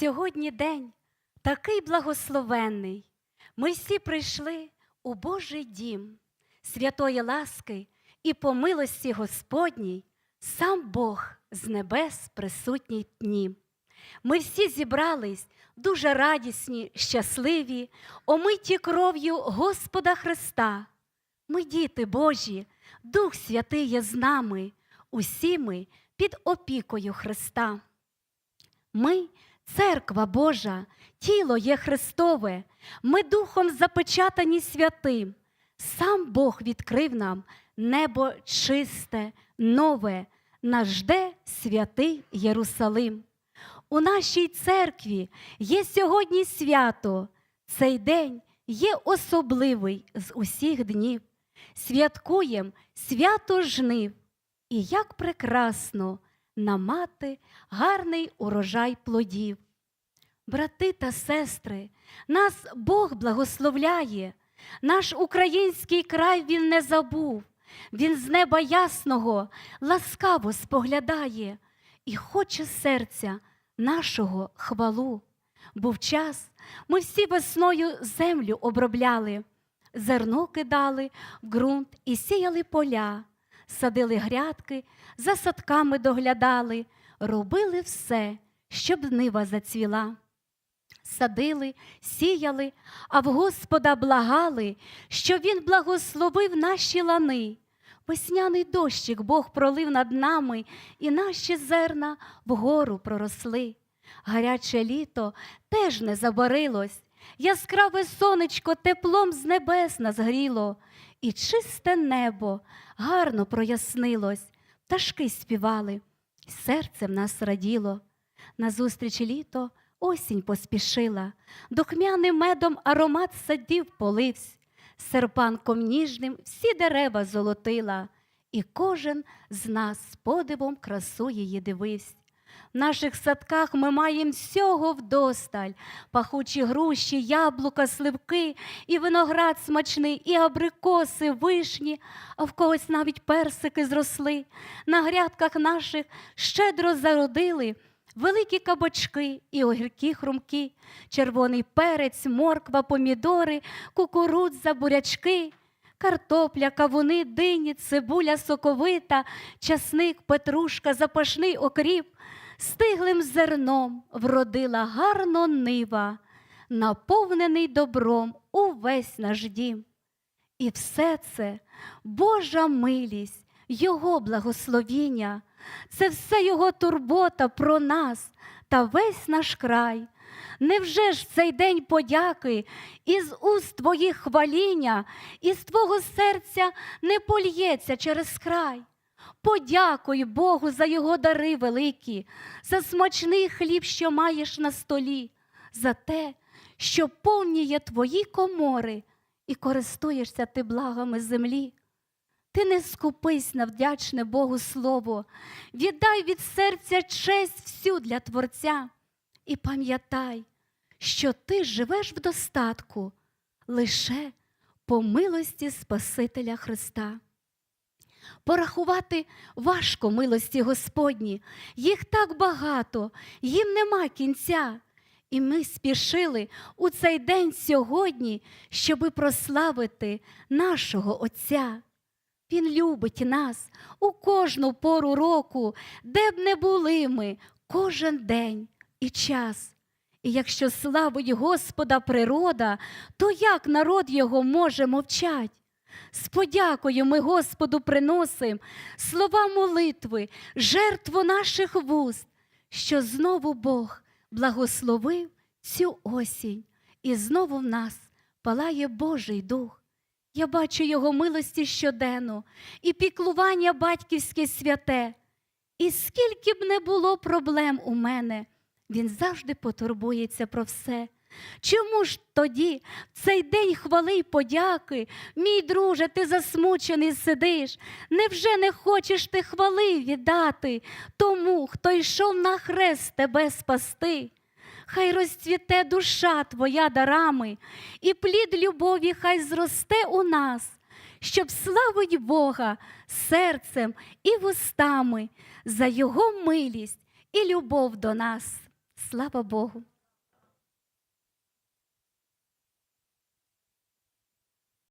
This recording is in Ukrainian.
Сьогодні день такий благословенний. Ми всі прийшли у Божий дім, святої ласки і по милості Господній, сам Бог з небес присутній дні. Ми всі зібрались дуже радісні, щасливі, омиті кров'ю Господа Христа. Ми, діти Божі, Дух Святий є з нами, усі ми під опікою Христа. Ми церква Божа, тіло є Христове, ми духом запечатані святим. Сам Бог відкрив нам небо чисте, нове, нас жде святий Єрусалим. У нашій церкві є сьогодні свято. Цей день є особливий з усіх днів. Святкуєм свято жнив. І як прекрасно намати гарний урожай плодів. Брати та сестри, нас Бог благословляє, наш український край він не забув, він з неба ясного ласкаво споглядає і хоче серця нашого хвалу. Був час, ми всі весною землю обробляли, зерно кидали в ґрунт і сіяли поля, садили грядки, за садками доглядали, робили все, щоб нива зацвіла. Садили, сіяли, а в Господа благали, щоб Він благословив наші лани. Весняний дощик Бог пролив над нами, і наші зерна вгору проросли. Гаряче літо теж не забарилось, яскраве сонечко теплом з небес нас і чисте небо гарно прояснилось, пташки співали, і серце в нас раділо. Назустріч літо осінь поспішила, духмяним медом аромат садів поливсь, серпанком ніжним всі дерева золотила, і кожен з нас з подивом красу її дивився. В наших садках ми маємо всього вдосталь, пахучі груші, яблука, сливки, і виноград смачний, і абрикоси, вишні, а в когось навіть персики зросли. На грядках наших щедро зародили великі кабачки і огірки хрумки, червоний перець, морква, помідори, кукурудза, бурячки. Картопля, кавуни, дині, цибуля соковита, часник, петрушка, запашний окріп, стиглим зерном вродила гарно нива, наповнений добром увесь наш дім. І все це Божа милість, Його благословіння, це все Його турбота про нас та весь наш край. Невже ж цей день подяки із уст твоїх хваління, із твого серця не польється через край? Подякуй Богу за його дари великі, за смачний хліб, що маєш на столі, за те, що повні твої комори, і користуєшся ти благами землі. Ти не скупись на вдячне Богу слово, віддай від серця честь всю для Творця. І пам'ятай, що ти живеш в достатку лише по милості Спасителя Христа. Порахувати важко милості Господні, їх так багато, їм нема кінця. І ми спішили у цей день сьогодні, щоби прославити нашого Отця. Він любить нас у кожну пору року, де б не були ми, кожен день і час. І якщо славить Господа природа, то як народ його може мовчать? З подякою ми Господу приносим слова молитви, жертву наших вуст, що знову Бог благословив цю осінь, і знову в нас палає Божий дух. Я бачу Його милості щоденно і піклування батьківське святе. І скільки б не було проблем у мене, він завжди потурбується про все. Чому ж тоді, в цей день хвали й подяки, мій друже, ти засмучений сидиш? Невже не хочеш ти хвали віддати тому, хто йшов на хрест тебе спасти? Хай розцвіте душа твоя дарами, і плід любові хай зросте у нас, щоб славить Бога серцем і вустами за Його милість і любов до нас. Слава Богу!